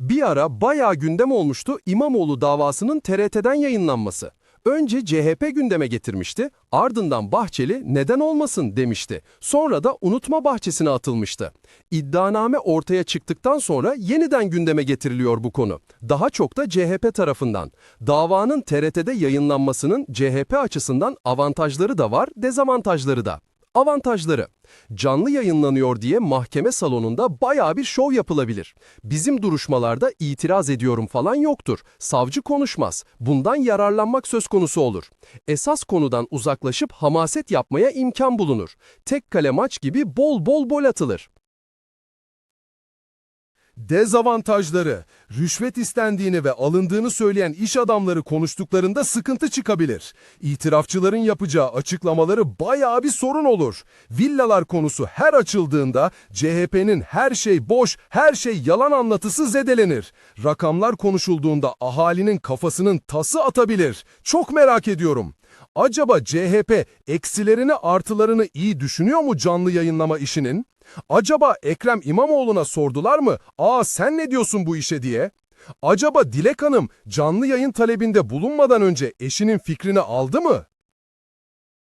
Bir ara bayağı gündem olmuştu İmamoğlu davasının TRT'den yayınlanması. Önce CHP gündeme getirmişti, ardından Bahçeli neden olmasın demişti. Sonra da unutma bahçesine atılmıştı. İddianame ortaya çıktıktan sonra yeniden gündeme getiriliyor bu konu. Daha çok da CHP tarafından. Davanın TRT'de yayınlanmasının CHP açısından avantajları da var, dezavantajları da. Avantajları. Canlı yayınlanıyor diye mahkeme salonunda bayağı bir şov yapılabilir. Bizim duruşmalarda itiraz ediyorum falan yoktur. Savcı konuşmaz. Bundan yararlanmak söz konusu olur. Esas konudan uzaklaşıp hamaset yapmaya imkan bulunur. Tek kale maç gibi bol bol bol atılır. Dezavantajları, rüşvet istendiğini ve alındığını söyleyen iş adamları konuştuklarında sıkıntı çıkabilir. İtirafçıların yapacağı açıklamaları bayağı bir sorun olur. Villalar konusu her açıldığında CHP'nin her şey boş, her şey yalan anlatısı zedelenir. Rakamlar konuşulduğunda ahalinin kafasının tası atabilir. Çok merak ediyorum. Acaba CHP eksilerini artılarını iyi düşünüyor mu canlı yayınlama işinin? Acaba Ekrem İmamoğlu'na sordular mı? Aa sen ne diyorsun bu işe diye? Acaba Dilek Hanım canlı yayın talebinde bulunmadan önce eşinin fikrini aldı mı?